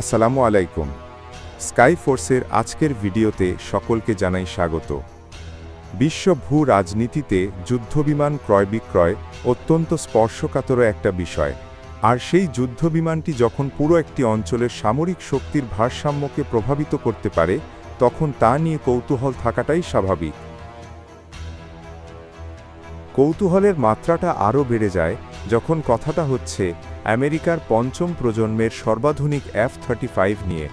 আসসালামু আলাইকুম। স্কাই ফোর্সের আজকের ভিডিওতে সকলকে জানাই স্বাগত। বিশ্ব ভূ রাজনীতিতে যুদ্ধবিমান ক্রয় বিক্রয় অত্যন্ত স্পর্শকাতর একটা বিষয়। আর সেই যুদ্ধবিমানটি যখন পুরো একটি অঞ্চলের সামরিক শক্তির ভারসাম্যকে প্রভাবিত করতে পারে, তখন তা নিয়ে কৌতূহল থাকাটাই স্বাভাবিক। কৌতূহলের মাত্রাটা আরও বেড়ে যায় যখন কথাটা হচ্ছে আমেরিকার পঞ্চম প্রজন্মের সর্বাধুনিক এফ থার্টি ফাইভ নিয়ে।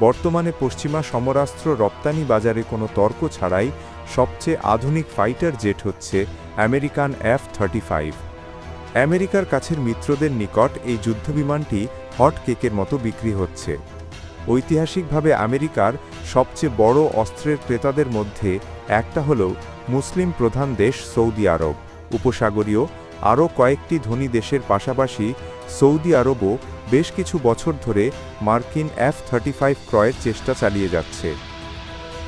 বর্তমানে পশ্চিমা সমরাস্ত্র রপ্তানি বাজারে কোনো তর্ক ছাড়াই সবচেয়ে আধুনিক ফাইটার জেট হচ্ছে আমেরিকান এফ থার্টি ফাইভ আমেরিকার কাছের মিত্রদের নিকট এই যুদ্ধবিমানটি হট কেকের মতো বিক্রি হচ্ছে। ঐতিহাসিকভাবে আমেরিকার সবচেয়ে বড় অস্ত্রের ক্রেতাদের মধ্যে একটা হল মুসলিম প্রধান দেশ সৌদি আরব। উপসাগরীয় আরও কয়েকটি ধনী দেশের পাশাপাশি সৌদি আরবও বেশ কিছু বছর ধরে মার্কিন এফ থার্টি ফাইভ ক্রয়ের চেষ্টা চালিয়ে যাচ্ছে।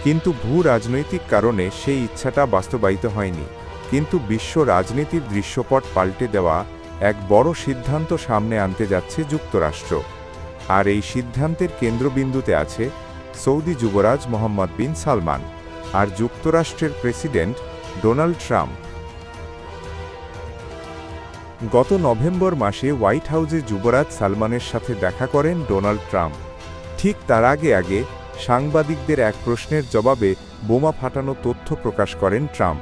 কিন্তু ভূ রাজনৈতিক কারণে সেই ইচ্ছাটা বাস্তবায়িত হয়নি। কিন্তু বিশ্ব রাজনীতির দৃশ্যপট পাল্টে দেওয়া এক বড় সিদ্ধান্ত সামনে আনতে যাচ্ছে যুক্তরাষ্ট্র। আর এই সিদ্ধান্তের কেন্দ্রবিন্দুতে আছে সৌদি যুবরাজ মোহাম্মদ বিন সালমান আর যুক্তরাষ্ট্রের প্রেসিডেন্ট ডোনাল্ড ট্রাম্প। গত নভেম্বর মাসে হোয়াইট হাউজে যুবরাজ সালমানের সাথে দেখা করেন ডোনাল্ড ট্রাম্প। ঠিক তার আগে আগে সাংবাদিকদের এক প্রশ্নের জবাবে বোমা ফাটানো তথ্য প্রকাশ করেন Trump.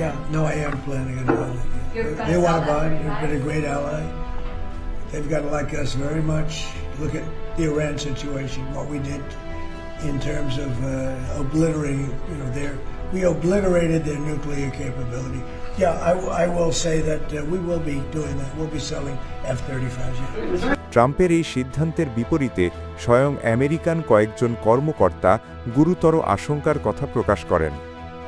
Yeah, no, I am planning on it. They want to buy it. You've been a great ally. They've got to like us very much. Look at the Iran situation, what we did in terms of uh, obliterating, you know, their, we obliterated their nuclear capability. Yeah, I, I will say that uh, we will be doing that. We'll be selling F-35s. Yeah. ট্রাম্পের এই সিদ্ধান্তের বিপরীতে স্বয়ং American কয়েকজন কর্মকর্তা গুরুতর আশঙ্কার কথা প্রকাশ করেন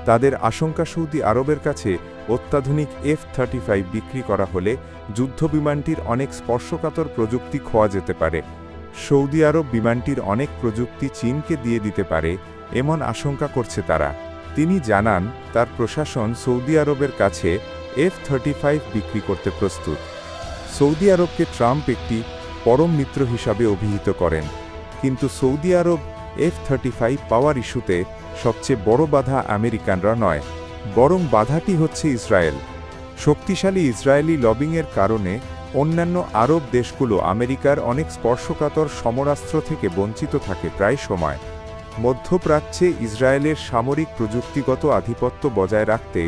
তাদের আশঙ্কা সৌদি আরবের কাছে অত্যাধুনিক এফ থার্টি ফাইভ বিক্রি করা হলে যুদ্ধবিমানটির অনেক স্পর্শকাতর প্রযুক্তি খোয়া যেতে পারে। সৌদি আরব বিমানটির অনেক প্রযুক্তি চীনকে দিয়ে দিতে পারে, এমন আশঙ্কা করছে তারা। তিনি জানান, তার প্রশাসন সৌদি আরবের কাছে এফ থার্টি ফাইভ বিক্রি করতে প্রস্তুত। সৌদি আরবকে ট্রাম্প একটি পরম মিত্র হিসাবে অভিহিত করেন। কিন্তু সৌদি আরব এফ থার্টি ফাইভ পাওয়ার ইস্যুতে সবচেয়ে বড় বাধা আমেরিকানরা নয়, বরং বাধাটি হচ্ছে ইসরায়েল। শক্তিশালী ইসরায়েলি লবিংয়ের কারণে অন্যান্য আরব দেশগুলো আমেরিকার অনেক স্পর্শকাতর সমরাস্ত্র থেকে বঞ্চিত থাকে প্রায় সময়। মধ্যপ্রাচ্যে ইসরায়েলের সামরিক প্রযুক্তিগত আধিপত্য বজায় রাখতে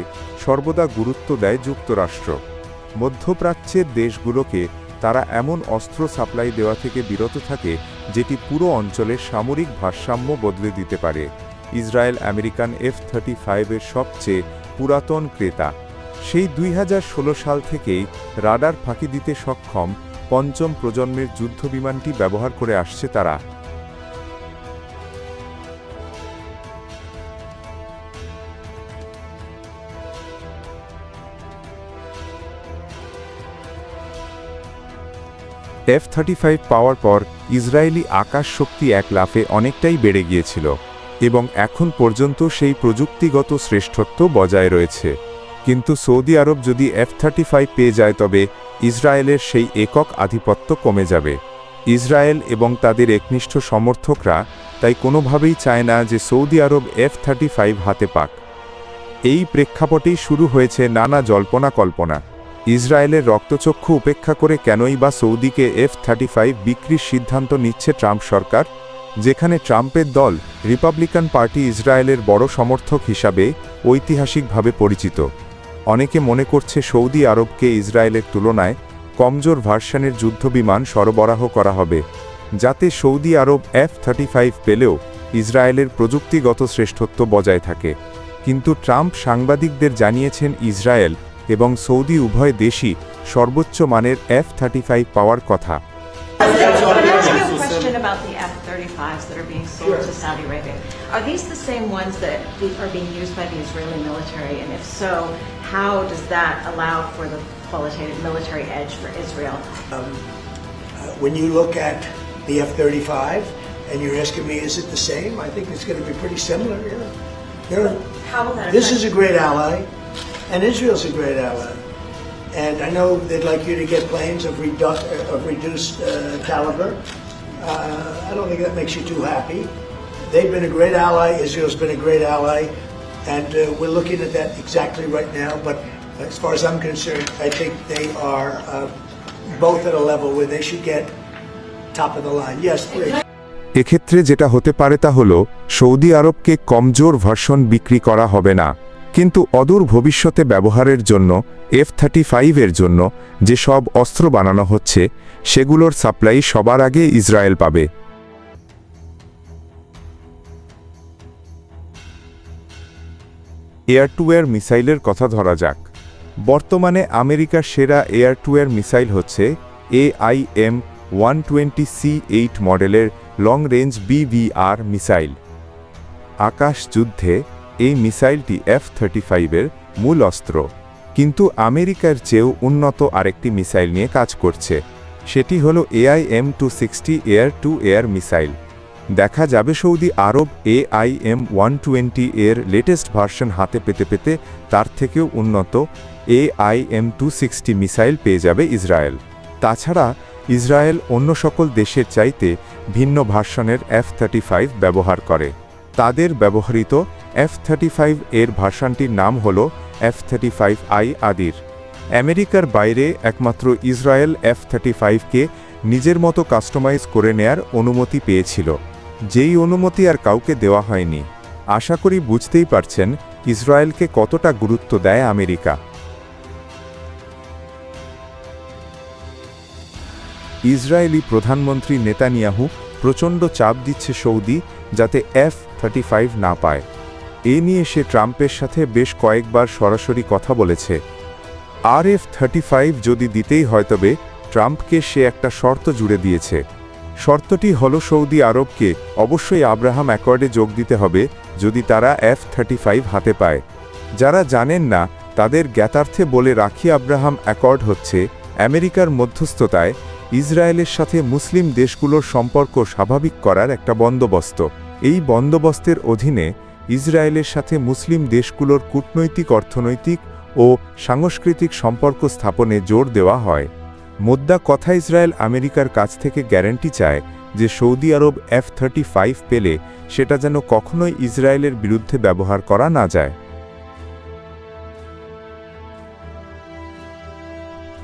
সর্বদা গুরুত্ব দেয় যুক্তরাষ্ট্র। মধ্যপ্রাচ্যের দেশগুলোকে তারা এমন অস্ত্র সাপ্লাই দেওয়া থেকে বিরত থাকে, যেটি পুরো অঞ্চলের সামরিক ভারসাম্য বদলে দিতে পারে। ইসরায়েল আমেরিকান এফ থার্টি ফাইভের সবচেয়ে পুরাতন ক্রেতা। সেই দুই হাজার ষোলো সাল থেকেই রাডার ফাঁকি দিতে সক্ষম পঞ্চম প্রজন্মের যুদ্ধবিমানটি ব্যবহার করে আসছে তারা। এফ থার্টি ফাইভ পাওয়ার পর ইসরায়েলি আকাশ শক্তি এক লাফে অনেকটাই বেড়ে গিয়েছিল। এবং এখন পর্যন্ত সেই প্রযুক্তিগত শ্রেষ্ঠত্ব বজায় রয়েছে। কিন্তু সৌদি আরব যদি এফ থার্টি ফাইভ পেয়ে যায় তবে ইসরায়েলের সেই একক আধিপত্য কমে যাবে। ইসরায়েল এবং তাদের একনিষ্ঠ সমর্থকরা তাই কোনোভাবেই চায় না যে সৌদি আরব এফ থার্টি ফাইভ হাতে পাক। এই প্রেক্ষাপটেই শুরু হয়েছে নানা জল্পনা কল্পনা। ইসরায়েলের রক্তচক্ষু উপেক্ষা করে কেনই বা সৌদিকে এফ থার্টি ফাইভ বিক্রির সিদ্ধান্ত নিচ্ছে ট্রাম্প সরকার? যেখানে ট্রাম্পের দল রিপাবলিকান পার্টি ইসরায়েলের বড় সমর্থক হিসাবে ঐতিহাসিকভাবে পরিচিত। অনেকে মনে করছে সৌদি আরবকে ইসরায়েলের তুলনায় কমজোর ভার্সানের যুদ্ধবিমান সরবরাহ করা হবে, যাতে সৌদি আরব এফ থার্টি ফাইভ পেলেও ইসরায়েলের প্রযুক্তিগত শ্রেষ্ঠত্ব বজায় থাকে। কিন্তু ট্রাম্প সাংবাদিকদের জানিয়েছেন ইসরায়েল এবং সৌদি উভয় দেশই সর্বোচ্চ মানের এফ থার্টি ফাইভ পাওয়ার কথা। Can I ask you a question about the F-35s that are being sold to Saudi Arabia? Are these the same ones that are being used by the Israeli military? And if so, how does that allow for the qualitative military edge for Israel? Uh, When you look at the F-35, And you're asking me, is it the same? I think it's going to be pretty similar. Yeah. They're, How will that this is a great ally, and Israel's a great ally. And I know they'd like you to get planes of, redu- of reduced uh, caliber. Uh, I don't think that makes you too happy. They've been a great ally. Israel's been a great ally, and uh, we're looking at that exactly right now. But as far as I'm concerned, I think they are uh, both at a level where they should get top of the line. Yes, please. এক্ষেত্রে যেটা হতে পারে তা হল Saudi আরবকে কমজোর version বিক্রি করা হবে না কিন্তু অদূর ভবিষ্যতে ব্যবহারের জন্য এফ থার্টি ফাইভের জন্য, যে সব অস্ত্র বানানো হচ্ছে, সেগুলোর সাপ্লাই সবার আগে ইসরায়েল পাবে। এয়ার টু এয়ার মিসাইলের কথা ধরা যাক। বর্তমানে আমেরিকার সেরা এয়ার টু এয়ার মিসাইল হচ্ছে AIM one twenty C eight মডেলের লং রেঞ্জ বিভিআর মিসাইল। আকাশ যুদ্ধে এই মিসাইলটি এফ থার্টি ফাইভের মূল অস্ত্র। কিন্তু আমেরিকার চেয়েও উন্নত আরেকটি মিসাইল নিয়ে কাজ করছে। সেটি হল AIM two sixty air to air missile. দেখা যাবে সৌদি আরব এআইএম ওয়ান টোয়েন্টি এর লেটেস্ট ভার্সন হাতে পেতে পেতে তার থেকেও উন্নত এআইএম টু সিক্সটি মিসাইল পেয়ে যাবে ইসরায়েল। তাছাড়া ইসরায়েল অন্য সকল দেশের চাইতে ভিন্ন ভার্সনের এফ থার্টি ফাইভ ব্যবহার করে। তাদের ব্যবহৃত এফ থার্টি ফাইভ এর ভার্সনটির নাম হল এফ থার্টি ফাইভ আই আদির। আমেরিকার বাইরে একমাত্র ইসরায়েল এফ থার্টি ফাইভকে নিজের মতো কাস্টমাইজ করে নেয়ার অনুমতি পেয়েছিল। যেই অনুমতি আর কাউকে দেওয়া হয়নি। আশা করি বুঝতেই পারছেন ইসরায়েলকে কতটা গুরুত্ব দেয় আমেরিকা। ইসরায়েলি প্রধানমন্ত্রী নেতানিয়াহু প্রচণ্ড চাপ দিচ্ছে সৌদি যাতে এফ থার্টি ফাইভ না পায়। এ নিয়ে সে ট্রাম্পের সাথে বেশ কয়েকবার সরাসরি কথা বলেছে। আর এফ থার্টি ফাইভ যদি দিতেই হয় তবে ট্রাম্পকে সে একটা শর্ত জুড়ে দিয়েছে। শর্তটি হল সৌদি আরবকে অবশ্যই আব্রাহাম অ্যাকর্ডে যোগ দিতে হবে যদি তারা এফ থার্টি ফাইভ হাতে পায়। যারা জানেন না, তাদের জ্ঞাতার্থে বলে রাখি আব্রাহাম অ্যাকর্ড হচ্ছে আমেরিকার মধ্যস্থতায় ইসরায়েলের সাথে মুসলিম দেশগুলোর সম্পর্ক স্বাভাবিক করার একটা বন্দোবস্ত। এই বন্দোবস্তের অধীনে ইসরায়েলের সাথে মুসলিম দেশগুলোর কূটনৈতিক, অর্থনৈতিক ও সাংস্কৃতিক সম্পর্ক স্থাপনে জোর দেওয়া হয়। মোদ্দা কথা ইসরায়েল আমেরিকার কাছ থেকে গ্যারান্টি চায় যে Saudi Arab F thirty five পেলে সেটা যেন কখনোই ইসরায়েলের বিরুদ্ধে ব্যবহার করা না যায়।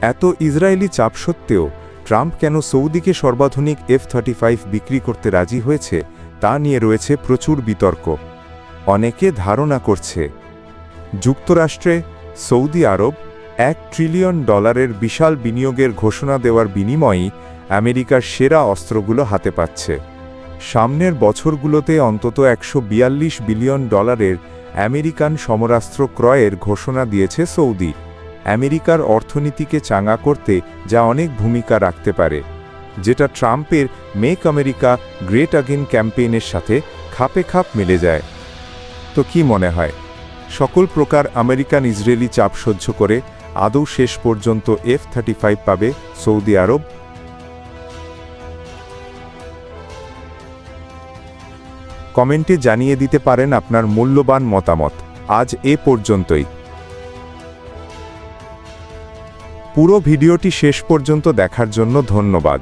এত ইসরায়েলি চাপ সত্ত্বেও ট্রাম্প কেন সৌদিকে সর্বাধুনিক এফ থার্টি ফাইভ বিক্রি করতে রাজি হয়েছে তা নিয়ে রয়েছে প্রচুর বিতর্ক। অনেকে ধারণা করছে, যুক্তরাষ্ট্রে সৌদি আরব এক ট্রিলিয়ন ডলারের বিশাল বিনিয়োগের ঘোষণা দেওয়ার বিনিময়েই আমেরিকার সেরা অস্ত্রগুলো হাতে পাচ্ছে। সামনের বছরগুলোতে অন্তত একশো বিয়াল্লিশ বিলিয়ন ডলারের আমেরিকান সমরাস্ত্র ক্রয়ের ঘোষণা দিয়েছে সৌদি। আমেরিকার অর্থনীতিকে চাঙা করতে যা অনেক ভূমিকা রাখতে পারে, যেটা ট্রাম্পের মেক আমেরিকা গ্রেট আগেন ক্যাম্পেইনের সাথে খাপে খাপ মিলে যায়। তো কি মনে হয়? সকল প্রকার আমেরিকান ইসরায়েলি চাপ সহ্য করে আদৌ শেষ পর্যন্ত এফ থার্টি ফাইভ পাবে সৌদি আরব? কমেন্টে জানিয়ে দিতে পারেন আপনার মূল্যবান মতামত। আজ এ পর্যন্তই। পুরো ভিডিওটি শেষ পর্যন্ত দেখার জন্য ধন্যবাদ।